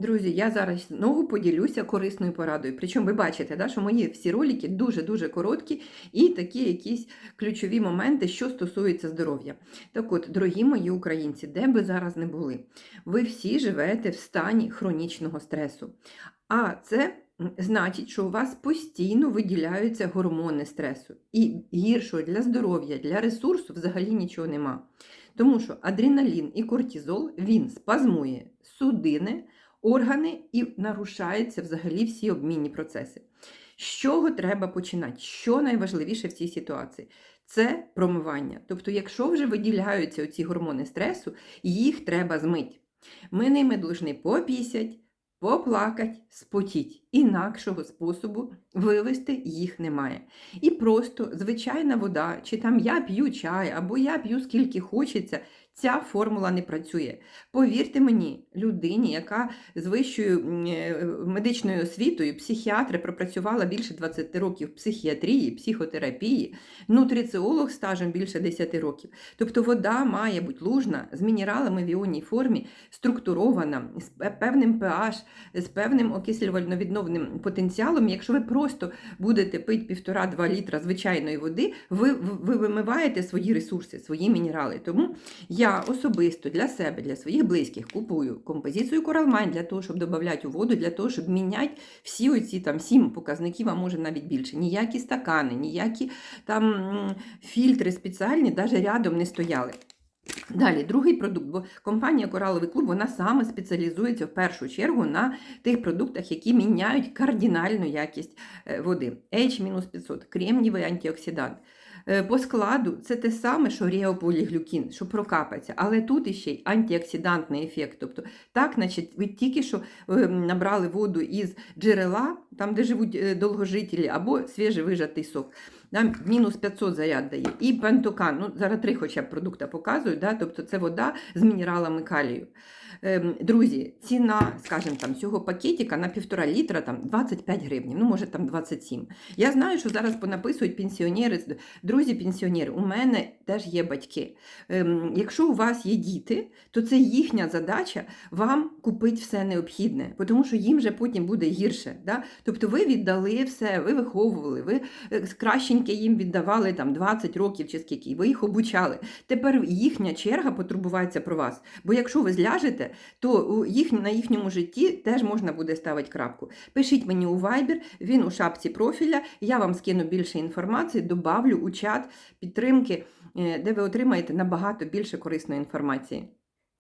Друзі, я зараз знову поділюся корисною порадою. Причому ви бачите, да, що мої всі ролики дуже-дуже короткі і такі якісь ключові моменти, що стосуються здоров'я. Так от, дорогі мої українці, де би зараз не були, ви всі живете в стані хронічного стресу. А це значить, що у вас постійно виділяються гормони стресу. І гіршого для здоров'я, для ресурсу взагалі нічого нема. Тому що адреналін і кортизол він спазмує судини, органи і нарушаються взагалі всі обмінні процеси. З чого треба починати? Що найважливіше в цій ситуації? Це промивання. Тобто, якщо вже виділяються ці гормони стресу, їх треба змити. Ми ними повинні по 50, поплакать, спотіть. Інакшого способу вивести їх немає. І просто звичайна вода, чи там я п'ю чай, або я п'ю скільки хочеться, ця формула не працює. Повірте мені, людині, яка з вищою е, медичною освітою, психіатри пропрацювала більше 20 років психіатрії, психотерапії, нутриціолог стажем більше 10 років. Тобто вода має бути лужна з мінералами в іонній формі, структурована, з певним pH, з певним окислювально-відновним потенціалом. Якщо ви просто будете пити 1,5-2 літра звичайної води, ви, ви вимиваєте свої ресурси, свої мінерали. Тому я особисто для себе, для своїх близьких купую композицію Коралмайн для того, щоб додати у воду, для того, щоб міняти всі оці там сім показників, а може навіть більше. Ніякі стакани, ніякі там фільтри спеціальні навіть рядом не стояли. Далі, другий продукт, бо компанія Кораловий клуб вона саме спеціалізується в першу чергу на тих продуктах, які міняють кардинальну якість е, води. H-500, кремнівий антиоксидант. Е, По складу це те саме, що реополіглюкін, що прокапається, але тут іще й антиоксидантний ефект. Тобто, так, значить, ви тільки що е, набрали воду із джерела, там, де живуть е, довгожителі, або свіжевижатий сок. Нам мінус 500 заряд дає. І пентокан, ну зараз три хоча б продукти показую, да? тобто це вода з мінералами калію. Ем, друзі, ціна, скажімо, там, цього пакетика на півтора літра там, 25 гривень, ну може там 27. Я знаю, що зараз понаписують пенсіонери. Друзі, пенсіонери, у мене теж є батьки. Ем, якщо у вас є діти, то це їхня задача вам купити все необхідне, тому що їм вже потім буде гірше. Да? Тобто ви віддали все, ви виховували, ви е, кращеньке їм віддавали там 20 років чи скільки, ви їх обучали. Тепер їхня черга потурбуватися про вас. Бо якщо ви зляжете, то у їх, на їхньому житті теж можна буде ставити крапку. Пишіть мені у Viber, він у шапці профіля, я вам скину більше інформації, добавлю у чат підтримки, е, де ви отримаєте набагато більше корисної інформації.